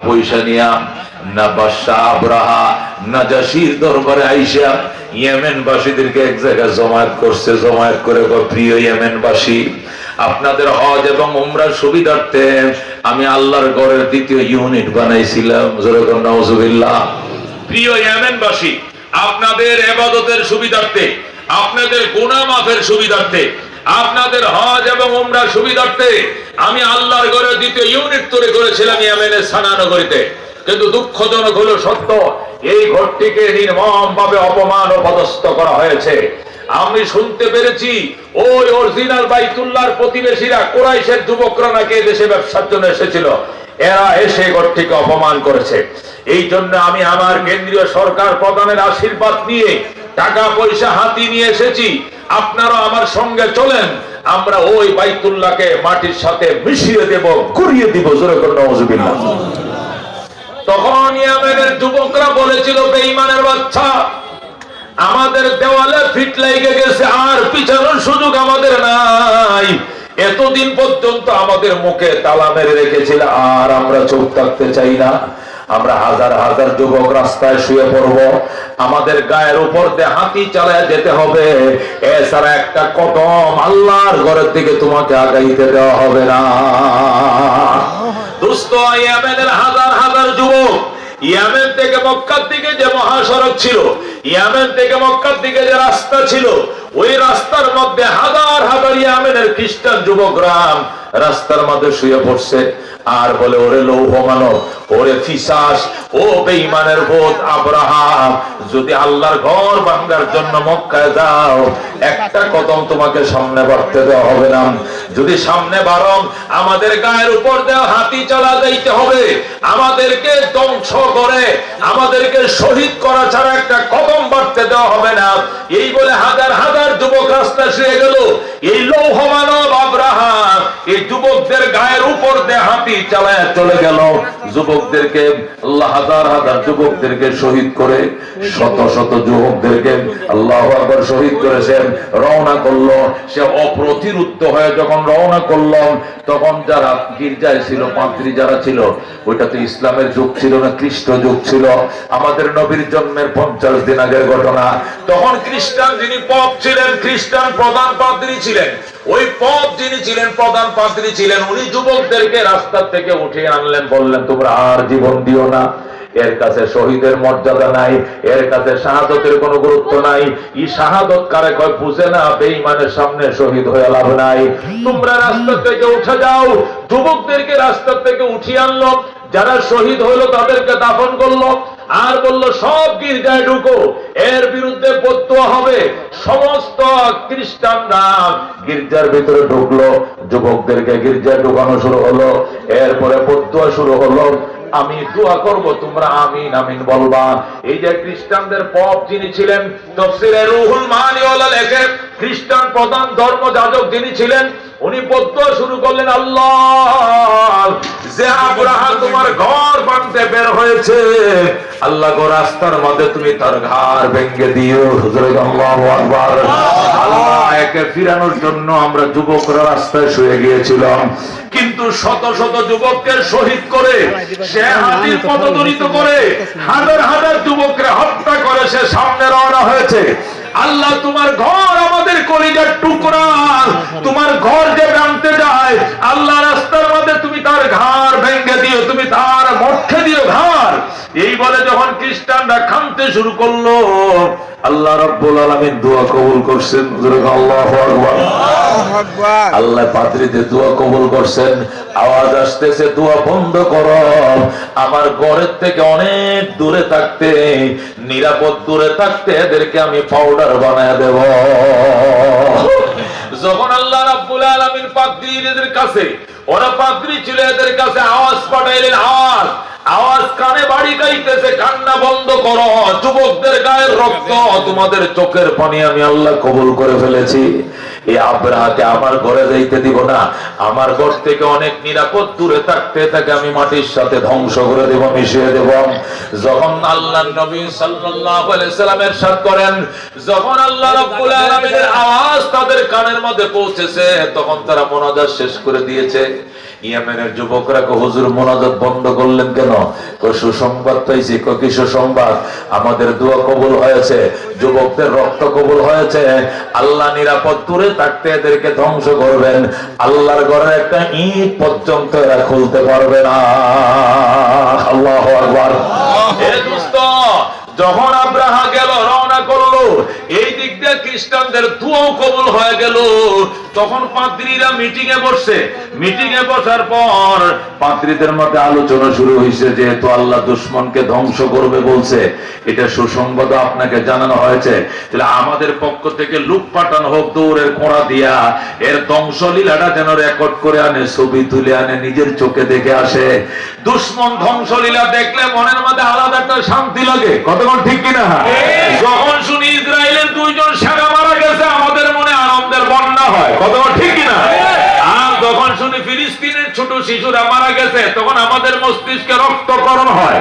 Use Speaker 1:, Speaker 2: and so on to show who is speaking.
Speaker 1: পয়সা নিয়া, না বাদশাহ আব্রাহা, না জাসির দরবারে আইসা ইয়েমেন বাসীদেরকে এক জায়গায় জমায়েত করছে, জমায়েত করে প্রিয় ইয়েমেন বাসী আপনাদের হজ এবং উমরার সুবিধার্থে আমি আল্লাহর গড়ের দ্বিতীয় ইউনিট বানাইছিলাম। জোরকর নওয়াজুবিল্লাহ প্রিয় ইয়েমেনবাসী, আপনাদের এবাদতের সুবিধার্থে, আপনাদের গুনাহ মাফের সুবিধার্থে আপনাদের হজ এবং উমরার সুবিধার্থে আমি আল্লাহর ঘরে দ্বিতীয় ইউনিট তৈরি করেছিলাম ইয়েমেনের সানানগরীতে। কিন্তু দুঃখজনক হলো সত্য, এই ঘরটিকে নির্মম ভাবে অপমান ও পদস্থ করা হয়েছে। আমি শুনতে পেরেছি, ওই অরিজিনাল বাইতুল্লাহর প্রতিবেশীরা কোরাইশের যুবকরা নাকি দেশে ব্যবসার জন্য এসেছিল। এরা এসে ঘরটিকে অপমান করেছে। এই জন্য আমি আমার কেন্দ্রীয় সরকার প্রধানের আশীর্বাদ নিয়ে টাকা পয়সা হাতি নিয়ে এসেছি। আপনারা আমার সঙ্গে চলেন, আমরা ওই বাইতুল্লাহকে মাটির সাথে মিশিয়ে দেব, ঘুরিয়ে দিব, জোরে করে নওয়াজুবিল্লাহ। তখন ইয়ামেনের যুবকরা বলেছিল, বেঈমানের বাচ্চা, আমাদের দেওয়ালে ফিট লেগে গেছে, আর পিছানোর সুযোগ আমাদের নাই। এতদিন পর্যন্ত আমাদের মুখে তালা মেরে রেখেছিল, আর আমরা চোখ থাকতে চাই না। আমরা হাজার হাজার যুবক রাস্তায় শুয়ে পড়ব। আমাদের গায়ের উপর দিয়ে হাতি চালায় যেতে হবে। এছাড়া একটা কদম আল্লাহর ঘরের দিকে তোমাকে আগাইতে দেওয়া হবে না। হাজার হাজার যুবক, ইয়ামেন থেকে মক্কার দিকে যে মহাসড়ক ছিল, ইয়ামেন থেকে মক্কার দিকে যে রাস্তা ছিল, ওই রাস্তার মধ্যে হাজার হাজার ইয়ামেনের খ্রিস্টান যুবকরা রাস্তার মধ্যে শুয়ে পড়ছে। আর বলে, ওরে লৌহ মানব ওরে ফিসাস, ও বেঈমানের বোধ আব্রাহাম, যদি আল্লাহর ঘর ভাঙ্গার জন্য মক্কায় যাও, একটা কদম তোমাকে সামনে বাড়তে দেওয়া হবে না। যদি সামনে বারম আমাদের গায়ের উপর দেওয়া হাতি চালা যাইতে হবে। আমাদেরকে ধ্বংস করে, আমাদেরকে শহীদ করা ছাড়া একটা কদম বাড়তে দেওয়া হবে না। এই বলে হাজার হাজার যুবক রাস্তা শুয়ে গেল। এই লৌহ মানব এই যুবকদের গায়ের উপর দিয়ে হাতি চালায় চলে গেল। যুবকদেরকে হাজার হাজার যুবকদেরকে শহীদ করে, শত শত যুবকদেরকে আল্লাহ শহীদ করেছেন রওনা করল, সে অপ্রতিরুদ্ধ হয়ে যখন রওনা করল, তখন যারা গির্জায় ছিল পাত্রী যারা ছিল, ওইটা তো ইসলামের যুগ ছিল না, খ্রিস্ট যুগ ছিল। আমাদের নবীর জন্মের পঞ্চাশ দিন আগের ঘটনা। তখন খ্রিস্টান যিনি পপ ছিলেন, খ্রিস্টান প্রধান পাদ্রী ছিলেন। ওই পপ যিনি ছিলেন, প্রধান পাদ্রী ছিলেন, উনি যুবকদেরকে রাস্তার থেকে উঠিয়ে আনলেন, বললেন, তোমরা আর জীবন দিও না। এর কাছে শহীদের মর্যাদা নাই, এর কাছে শাহাদতের কোনো গুরুত্ব নাই। ই শাহাদত কারে কয়, বুঝে না, বেঈমানের সামনে শহীদ হয়ে লাভ নাই। তোমরা রাস্তা থেকে উঠে যাও। যুবকদেরকে রাস্তা থেকে উঠিয়ে আনলো। যারা শহীদ হলো, তাদেরকে দাফন করল। আর বলল, সব গির্জায় ঢুকো, এর বিরুদ্ধে বদুয়া হবে। সমস্ত খ্রিস্টানরা গির্জার ভিতরে ঢুকলো, যুবকদেরকে গির্জায় ঢুকানো শুরু হলো, এরপরে বদুয়া শুরু হলো। আমি দোয়া করব, তোমরা আমিন আমিন বলবা। এই যে খ্রিস্টানদের পপ যিনি ছিলেন তফসিরে রুহুল মানিওয়ালা লেখে খ্রিস্টান প্রধান ধর্ম যাজক যিনি ছিলেন উনি বদুয়া শুরু করলেন, আল্লাহ, যে আব্রাহা তোমার ঘর বানতে বের হয়েছে। আল্লাহ গো, রাস্তার মধ্যে তুমি তার ঘর ভেঙে দিও আল্লাহু একে ফিরানোর জন্য আমরা যুবকরা রাস্তায় শুয়ে গিয়েছিলাম। কিন্তু শত শত যুবককে শহীদ করে, সে হাতির পদদলিত করে, হাজার হাজার যুবককে হত্যা করে সে সামনে রওনা হয়েছে। আল্লাহ, তোমার ঘর আমাদের কলিজার টুকরা। তোমার ঘর যে ভাঙতে যায় আল্লাহ রাস্তার মধ্যে তুমি তার ঘর ভেঙে দিও, তুমি তার মধ্যে দিও ঘর এই বলে যখন খ্রিস্টানরা খামতে শুরু করল, আল্লাহ রব্বুল আলামিন দোয়া কবুল করছেন। আল্লাহু আকবার। আল্লাহ পাদ্রীদের দোয়া কবুল করছেন। আওয়াজ আসতেছে, দোয়া বন্ধ করো। আমার ঘরের থেকে অনেক দূরে থাকতে, নিরাপদ দূরে থাকতে এদেরকে আমি পাউডার বানায় দেব। যখন আল্লাহ রাব্বুল আলামিন পাদ্রীদের কাছে, ওরা পাদ্রী ছিল এদের কাছে আওয়াজ পাঠাইলেন, আওয়াজ। আওয়াজ কানে বাড়ি গাইতেছে, কান্না বন্ধ করো। যুবকদের গায়ের রক্ত তোমাদের চোখের পানি আমি আল্লাহ কবুল করে ফেলেছি। এই আব্রাহাকে আমার ঘরে যাইতে দিব না। আমার ঘর থেকে অনেক নিরাপদ দূরে থাকতে তাকে আমি মাটির সাথে ধ্বংস করে দেব, মিশিয়ে দেব। যখন আল্লাহ নবী সাল্লাল্লাহু আলাইহি সাল্লাম ইরশাদ করেন, যখন আল্লাহ রাব্বুল আলামিনের আওয়াজ তাদের কানের মধ্যে পৌঁছেছে, তখন তারা মোনাজাত শেষ করে দিয়েছে। ইয়ামেনের যুবকরা কো হুজুর, মোনাজাত বন্ধ করলেন কেন? কো সুসংবাদ পাইছি। কো কি সুসংবাদ? আমাদের দোয়া কবুল হয়েছে, যুবকদের রক্ত কবুল হয়েছে। আল্লাহ নিরাপদ দূরে থাকতে এদেরকে ধ্বংস করবেন। আল্লাহর ঘরে একটা ইট পর্যন্ত এরা খুলতে পারবে না। আল্লাহ আকবার। এ দোস্ত যখন আব্রাহা গেল, রওনা করল, এই দিক দিয়ে খ্রিস্টানদের দুয়াও কবুল হয়ে গেল। তখন পাদ্রীরা মিটিং এ বসছে মিটিং এ বসার পর পাদ্রীদের মধ্যে আলোচনা শুরু হয়েছে, যেহেতু আল্লাহ দুশ্মনকে ধ্বংস করবে বলছে। এটা সুসংবাদ আপনাকে জানানো হয়েছে। তাহলে আমাদের পক্ষ থেকে লুক পাঠানো হোক, দৌড়ের কোড়া দিয়া, এর ধ্বংসলীলাটা যেন রেকর্ড করে আনে ছবি তুলে আনে নিজের চোখে দেখে আসে। দুশ্মন ধ্বংসলীলা দেখলে মনের মধ্যে আলাদা একটা শান্তি লাগে। কতক্ষণ ঠিক কিনা? যখন শুনি ইসরায়েলের দুইজন সেরা মারা গেছে আমাদের মনে আনন্দের বন্যা হয়। কতক্ষণ ঠিক কিনা? আর যখন শুনি ফিলিস্তিনের ছোট শিশুরা মারা গেছে তখন আমাদের মস্তিষ্কে রক্তকরণ হয়।